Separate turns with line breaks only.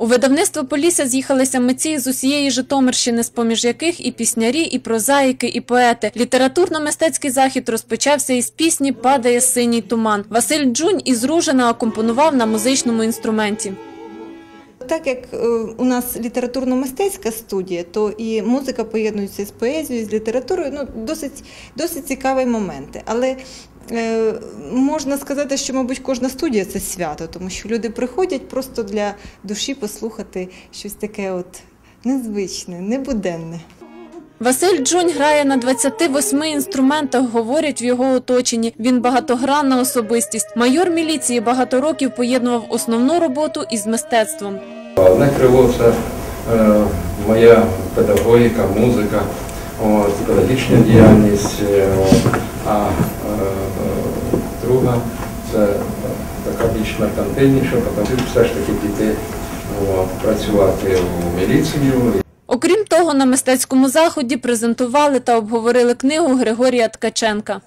У видавництво Полісся з'їхалися митці з усієї Житомирщини, з-поміж яких і піснярі, і прозаїки, і поети. Літературно-мистецький захід розпочався із пісні Падає синій туман. Василь Джунь із Ружина акомпонував на музичному інструменті.
Так як е, у нас літературно-мистецька студія, то і музика поєднується з поезією, з літературою. Ну, досить, досить цікаві моменти. Але можна сказати, що, мабуть, кожна студія це свято, тому що люди приходять просто для душі послухати щось таке от незвичне, небуденне.
Василь Джунь грає на 28 інструментах, говорять в його оточенні. Він багатогранна особистість. Майор міліції багато років поєднував основну роботу із мистецтвом.
Одне крило це е, моя педагогіка, музика, от, педагогічна діяльність, е, от, а е, е, друга це е, така більш меркантильніша, потім все ж таки піти працювати у міліцію.
Окрім того, на мистецькому заході презентували та обговорили книгу Григорія Ткаченка.